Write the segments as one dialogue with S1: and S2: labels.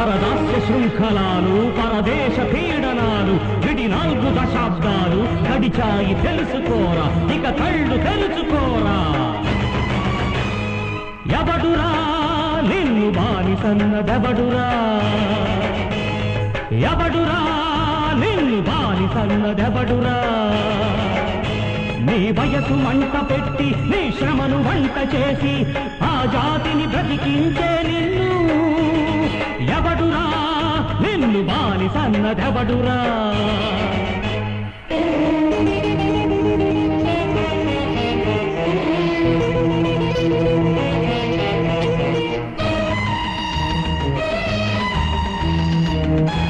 S1: పరదాస్య శృంఖలాలు పరదేశ పీడనాలు విడి నాలుగు దశాబ్దాలు గడిచాయి తెలుసుకోరా ఇక కళ్ళు తెలుసుకోరా ఎవడురా? నిన్ను బానిసన్నదెవడురా ఎవడురా? నిన్ను బానిసన్నదెవడురా నీ వయసు మంట పెట్టి నీ శ్రమను వంట చేసి ఆ జాతిని బ్రతికించే నిన్ను ఎవడురా thank you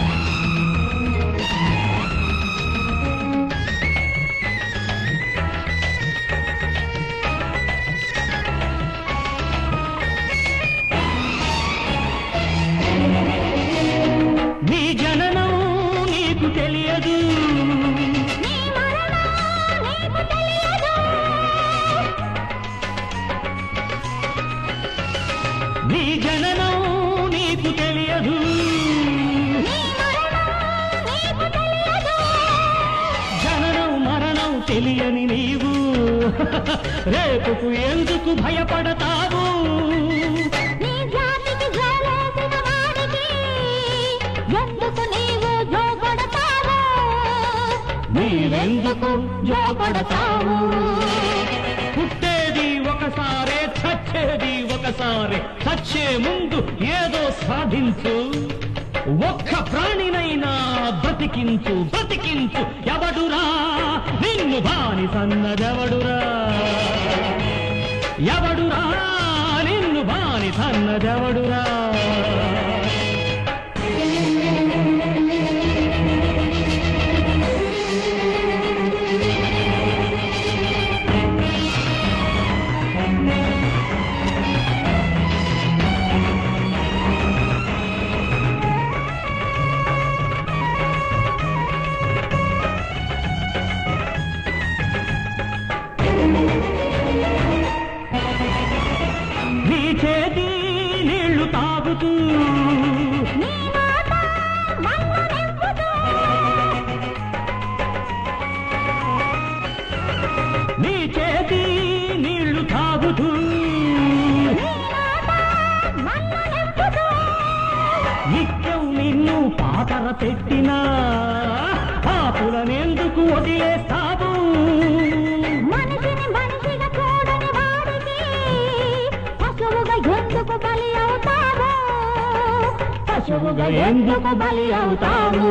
S1: నీ జననం నీకు తెలియదు. జననం
S2: మరణం
S1: తెలియని నీవు. రేపుకు ఎందుకు భయపడతావు? నీవెందుకు జోపడతావు? పుట్టేది ఒకసారే చచ్చేది ఒకసారి. చచ్చే ముందు ఏదో సాధించు. ఒక్క ప్రాణినైనా బ్రతికించు బ్రతికించు. ఎవడురా? నిన్ను బాని సన్నదెవడురా? ఎవడురా? నిన్ను బాని సన్నదెవడురా? నిన్ను పాతర పెట్టినా. పాపులనెందుకు వదిలేస్తావు?
S2: మనిషిని మనిషిగా చూడని వాడికి పశువుగా ఎందుకు బలి అవుతావు?
S1: పశువుగా ఎందుకు బలి అవుతావు?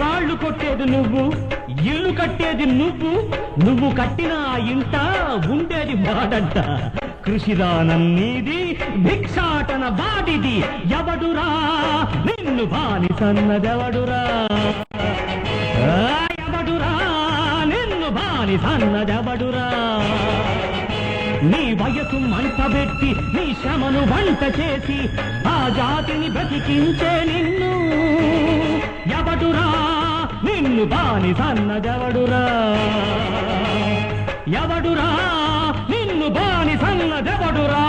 S1: రాళ్ళు కొట్టేది నువ్వు ఇల్లు కట్టేది నువ్వు నువ్వు కట్టిన ఇంట ఉండేది మాడంట కృషిదానం నీది భిక్షాటన బాడిది ఎవడురా? నేను బాని సన్నదెవడురా? ఎవడురా నిన్ను బాని సన్నదెవడురా? నీ వయసు మంట పెట్టి నీ శ్రమను వంట చేసి ఆ జాతిని బ్రతికించే నిన్ను ఎవడురా? నిన్ను బాని సన్నదెవడురా? ఎవడురా? నిన్ను బాని సన్నదెవడురా?